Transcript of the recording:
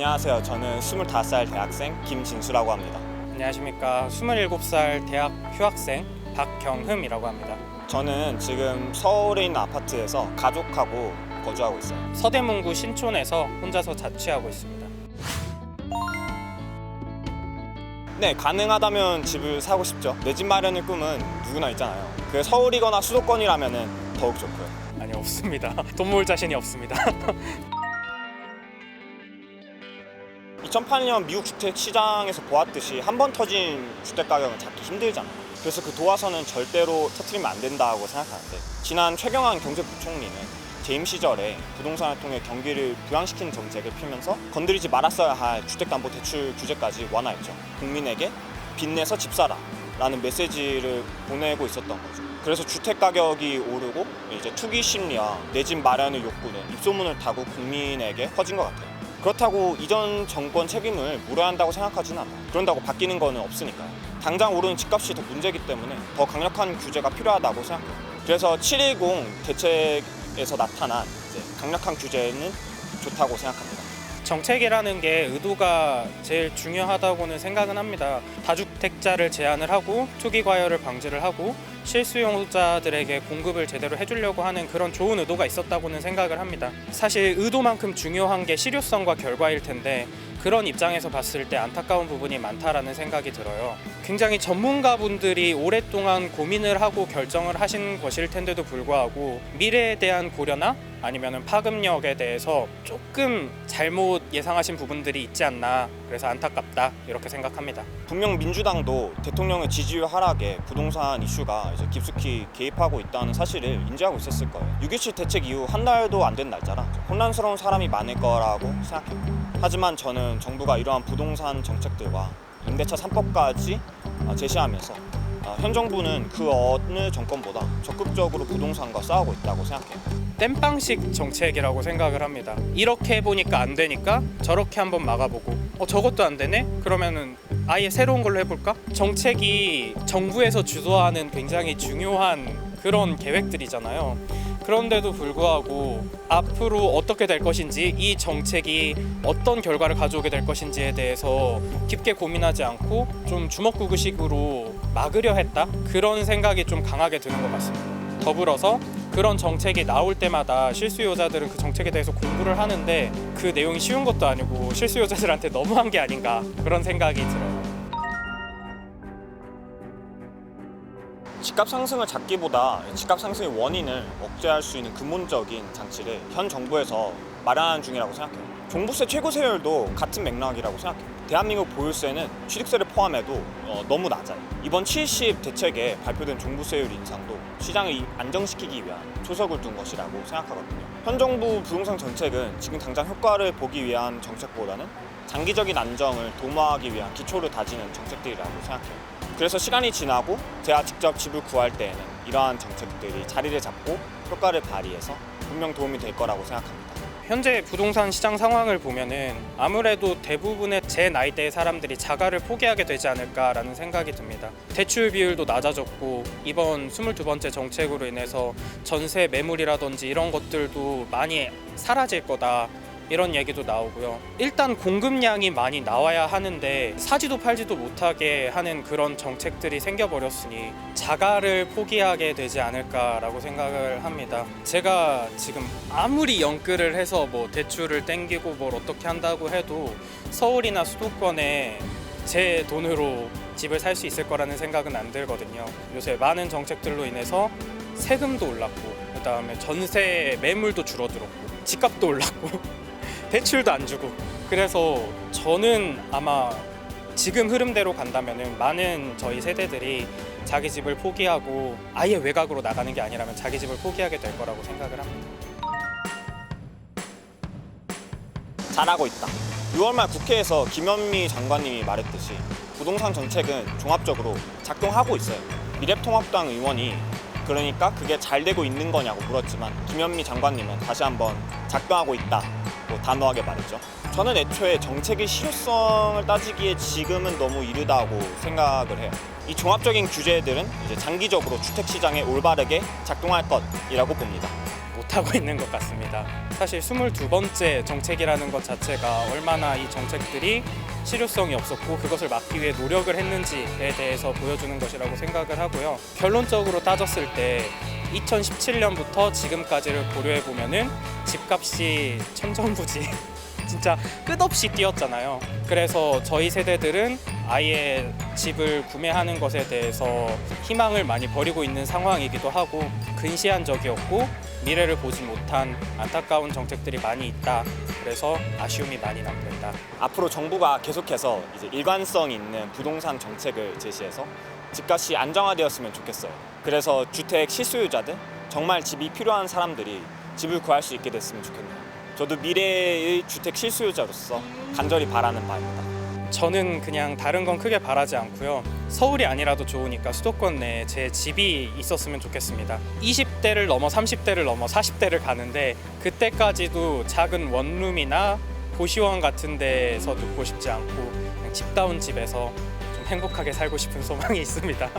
안녕하세요. 저는 25살 대학생 김진수라고 합니다. 안녕하십니까. 27살 대학 휴학생 박경흠이라고 합니다. 저는 지금 서울에 있는 아파트에서 가족하고 거주하고 있어요. 서대문구 신촌에서 혼자서 자취하고 있습니다. 네, 가능하다면 집을 사고 싶죠. 내 집 마련의 꿈은 누구나 있잖아요. 그 서울이거나 수도권이라면 더욱 좋고요. 아니 없습니다. 돈 모을 자신이 없습니다. 2008년 미국 주택 시장에서 보았듯이 한 번 터진 주택 가격은 잡기 힘들잖아요. 그래서 그 도화선은 절대로 터트리면 안 된다고 생각하는데 지난 최경환 경제부총리는 재임 시절에 부동산을 통해 경기를 부양시키는 정책을 펴면서 건드리지 말았어야 할 주택담보대출 규제까지 완화했죠. 국민에게 빚내서 집 사라 라는 메시지를 보내고 있었던 거죠. 그래서 주택 가격이 오르고 이제 투기 심리와 내 집 마련의 욕구는 입소문을 타고 국민에게 퍼진 것 같아요. 그렇다고 이전 정권 책임을 물어야 한다고 생각하지는 않아요. 그런다고 바뀌는 거는 없으니까요. 당장 오르는 집값이 더 문제이기 때문에 더 강력한 규제가 필요하다고 생각해요. 그래서 710 대책에서 나타난 이제 강력한 규제는 좋다고 생각합니다. 정책이라는 게 의도가 제일 중요하다고는 생각은 합니다. 다주택자를 제한을 하고 투기 과열을 방지를 하고 실수요자들에게 공급을 제대로 해주려고 하는 그런 좋은 의도가 있었다고는 생각을 합니다. 사실 의도만큼 중요한 게 실효성과 결과일 텐데 그런 입장에서 봤을 때 안타까운 부분이 많다라는 생각이 들어요. 굉장히 전문가분들이 오랫동안 고민을 하고 결정을 하신 것일 텐데도 불구하고 미래에 대한 고려나 아니면 파급력에 대해서 조금 잘못 예상하신 부분들이 있지 않나 그래서 안타깝다 이렇게 생각합니다. 분명 민주당도 대통령의 지지율 하락에 부동산 이슈가 이제 깊숙이 개입하고 있다는 사실을 인지하고 있었을 거예요. 6.27 대책 이후 한 달도 안 된 날짜라 혼란스러운 사람이 많을 거라고 생각해요. 하지만 저는 정부가 이러한 부동산 정책들과 임대차 3법까지 제시하면서 어, 현 정부는 그 어느 정권보다 적극적으로 부동산과 싸우고 있다고 생각해요. 땜빵식 정책이라고 생각을 합니다. 이렇게 해보니까 안 되니까 저렇게 한번 막아보고 어 저것도 안 되네? 그러면은 아예 새로운 걸로 해볼까? 정책이 정부에서 주도하는 굉장히 중요한 그런 계획들이잖아요. 그런데도 불구하고 앞으로 어떻게 될 것인지 이 정책이 어떤 결과를 가져오게 될 것인지에 대해서 깊게 고민하지 않고 좀 주먹구구식으로 막으려 했다 그런 생각이 좀 강하게 드는 것 같습니다. 더불어서 그런 정책이 나올 때마다 실수요자들은 그 정책에 대해서 공부를 하는데 그 내용이 쉬운 것도 아니고 실수요자들한테 너무한 게 아닌가 그런 생각이 들어요. 집값 상승을 잡기보다 집값 상승의 원인을 억제할 수 있는 근본적인 장치를 현 정부에서 마련하는 중이라고 생각해요. 종부세 최고 세율도 같은 맥락이라고 생각해요. 대한민국 보유세는 취득세를 포함해도 어, 너무 낮아요. 이번 70 대책에 발표된 종부세율 인상도 시장을 이- 안정시키기 위한 초석을 둔 것이라고 생각하거든요. 현 정부 부동산 정책은 지금 당장 효과를 보기 위한 정책보다는 장기적인 안정을 도모하기 위한 기초를 다지는 정책들이라고 생각해요. 그래서 시간이 지나고 제가 직접 집을 구할 때에는 이러한 정책들이 자리를 잡고 효과를 발휘해서 분명 도움이 될 거라고 생각합니다. 현재 부동산 시장 상황을 보면은 아무래도 대부분의 제 나이대의 사람들이 자가를 포기하게 되지 않을까라는 생각이 듭니다. 대출 비율도 낮아졌고 이번 22번째 정책으로 인해서 전세 매물이라든지 이런 것들도 많이 사라질 거다. 이런 얘기도 나오고요. 일단 공급량이 많이 나와야 하는데 사지도 팔지도 못하게 하는 그런 정책들이 생겨버렸으니 자가를 포기하게 되지 않을까라고 생각을 합니다. 제가 지금 아무리 연끌을 해서 뭐 대출을 땡기고 뭘 어떻게 한다고 해도 서울이나 수도권에 제 돈으로 집을 살 수 있을 거라는 생각은 안 들거든요. 요새 많은 정책들로 인해서 세금도 올랐고 그다음에 전세 매물도 줄어들었고 집값도 올랐고 대출도 안 주고 그래서 저는 아마 지금 흐름대로 간다면은 많은 저희 세대들이 자기 집을 포기하고 아예 외곽으로 나가는 게 아니라면 자기 집을 포기하게 될 거라고 생각을 합니다. 잘하고 있다. 6월 말 국회에서 김현미 장관님이 말했듯이 부동산 정책은 종합적으로 작동하고 있어요. 미래통합당 의원이 그러니까 그게 잘 되고 있는 거냐고 물었지만 김현미 장관님은 다시 한번 작동하고 있다 고 단호하게 말했죠. 저는 애초에 정책의 실효성을 따지기에 지금은 너무 이르다고 생각을 해요. 이 종합적인 규제들은 이제 장기적으로 주택 시장에 올바르게 작동할 것이라고 봅니다. 못하고 있는 것 같습니다. 사실 22번째 정책이라는 것 자체가 얼마나 이 정책들이 실효성이 없었고 그것을 막기 위해 노력을 했는지에 대해서 보여주는 것이라고 생각을 하고요. 결론적으로 따졌을 때 2017년부터 지금까지를 고려해 보면은 집값이 천정부지 진짜 끝없이 뛰었잖아요. 그래서 저희 세대들은 아예 집을 구매하는 것에 대해서 희망을 많이 버리고 있는 상황이기도 하고 근시안적이었고 미래를 보지 못한 안타까운 정책들이 많이 있다. 그래서 아쉬움이 많이 남는다. 앞으로 정부가 계속해서 이제 일관성 있는 부동산 정책을 제시해서 집값이 안정화되었으면 좋겠어요. 그래서 주택 실소유자들 정말 집이 필요한 사람들이 집을 구할 수 있게 됐으면 좋겠네요. 저도 미래의 주택 실소유자로서 간절히 바라는 바입니다. 저는 그냥 다른 건 크게 바라지 않고요. 서울이 아니라도 좋으니까 수도권 내에 제 집이 있었으면 좋겠습니다. 20대를 넘어 30대를 넘어 40대를 가는데 그때까지도 작은 원룸이나 고시원 같은 데서 눕고 싶지 않고 그냥 집다운 집에서 좀 행복하게 살고 싶은 소망이 있습니다.